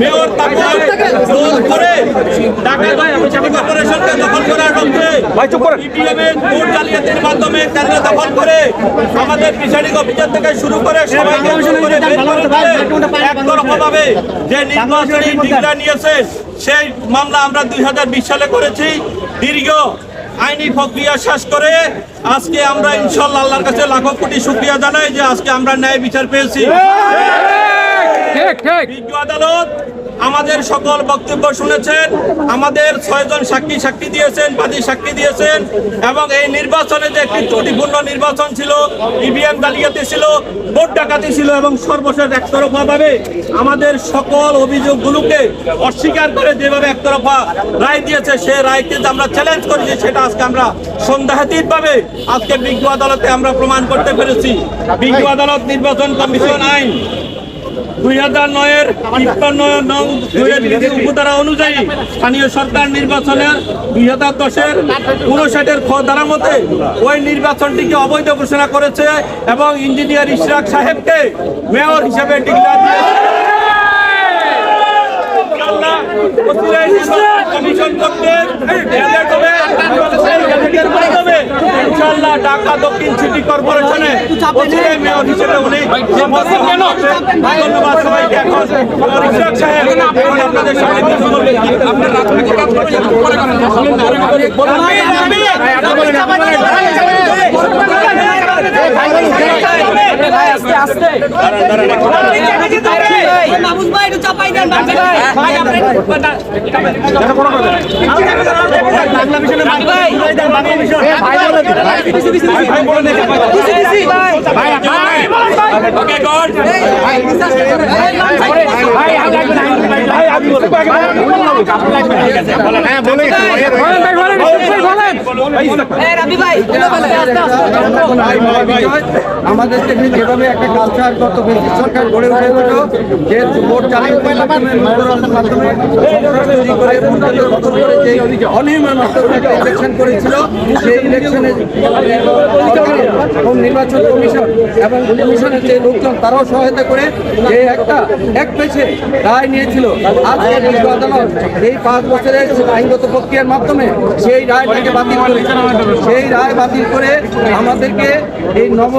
Mayor রোধ করে Dhaka city কর্পোরেশনকে দখল করার লক্ষ্যে ভোট জালিয়াতির মাধ্যমে কেন্দ্র দখল করে আমাদের প্রিসাইডিং অফিসার থেকে শুরু করে সবাইকে শুরু করে একতরফাভাবে যে নির্বাচনী ডিগ্রা নিয়েছে সেই মামলা আমরা দুই হাজার বিশ সালে করেছি। দীর্ঘ আইনি প্রক্রিয়া শেষ করে আজকে আমরা ইনশাল্লাহ আল্লাহর কাছে লাখো কোটি শুক্রিয়া জানাই যে আজকে আমরা ন্যায় বিচার পেয়েছি। আদালত আমাদের সকল বক্তব্য শুনেছেন, আমাদের ছয়জন সাক্ষী সাক্ষী দিয়েছেন, বাদী সাক্ষী দিয়েছেন, এবং এই নির্বাচনে যে একটি ত্রুটিপূর্ণ নির্বাচন ছিল, ইভিএম জালিয়াতি ছিল, ভোট ডাকাতি ছিল, এবং সর্বশেষ একতরফা ভাবে আমাদের সকল অভিযোগগুলোকে অস্বীকার করে যেভাবে একতরফা রায় দিয়েছে সে রায়কে যে আমরা চ্যালেঞ্জ করেছি, সেটা আজকে আমরা সন্দেহাতীত ভাবে আজকে বিজ্ঞ আদালতে আমরা প্রমাণ করতে পেরেছি। বিজ্ঞ আদালত নির্বাচন কমিশন আইন দুই হাজার নয়ের তিপ্পান্ন নং বিধি উপধারা অনুযায়ী স্থানীয় সরকার নির্বাচনের দুই হাজার দশের উনষাটের খ ওই নির্বাচনটিকে অবৈধ ঘোষণা করেছে এবং ইঞ্জিনিয়ার ইশরাক সাহেবকে মেয়র হিসেবে ডিক্লেয়ার দিয়েছে কমিশন কর্তৃক ইনশাআল্লাহ ঢাকা দক্ষিণ সিটি কর্পোরেশনে অচিরেই মেয়র হিসেবে উনি। ধন্যবাদ সবাইকে এখন ইশরাক সাহেব এখন আপনাদের সামনে কিছু বলবেন। আপনার রাজনৈতিক কাজ করছেন, পরে করেন। ভাই একটু চাপাই দেন ভাই আপনি Okay, good. ভাই বলেন বলে আমাদের যেভাবে একটা কালচার গত ব্রিটিশ সরকার গড়ে উঠেছিল যে ভোট চালিয়ে মাধ্যমে করে করে ইলেকশন করেছিল সেই ইলেকশনে এবং নির্বাচন কমিশন এবং কমিশনের যে লোকজন তারাও সহায়তা করে যে একটা এক পেছে রায় নিয়েছিল আজকে আদালত এই পাঁচ বছরের আইনগত প্রক্রিয়ার মাধ্যমে সেই রায়টাকে বাতিল করেছে সেই রায় বাতিল করে আমাদেরকে এই নব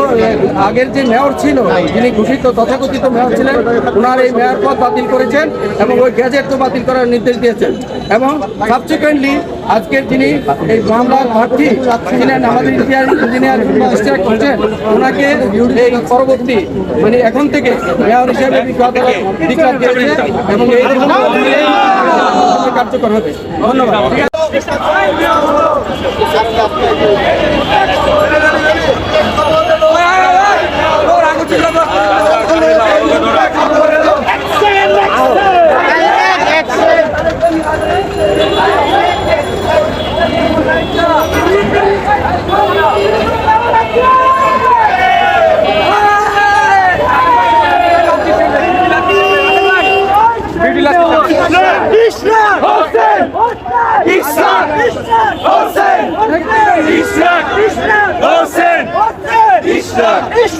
আগের যে মেয়র ছিল, যিনি ঘোষিত তথাকথিত মেয়র ছিলেন ওনার এই মেয়র পদ বাতিল করেছেন এবং ওই গ্যাজেট তো বাতিল করার নির্দেশ দিয়েছেন। এবং সাবসিকুয়েন্টলি আজকের যিনি এই মামলার প্রার্থী ছিলেন আমাদের ইন্ডিয়ার ইঞ্জিনিয়ার ইস্টাক হোসেন ওনাকে এই পরবর্তী মানে এখন থেকে মেয়র হিসেবে এবং এই কার্যকর হবে। ধন্যবাদ। Hoşçakalın.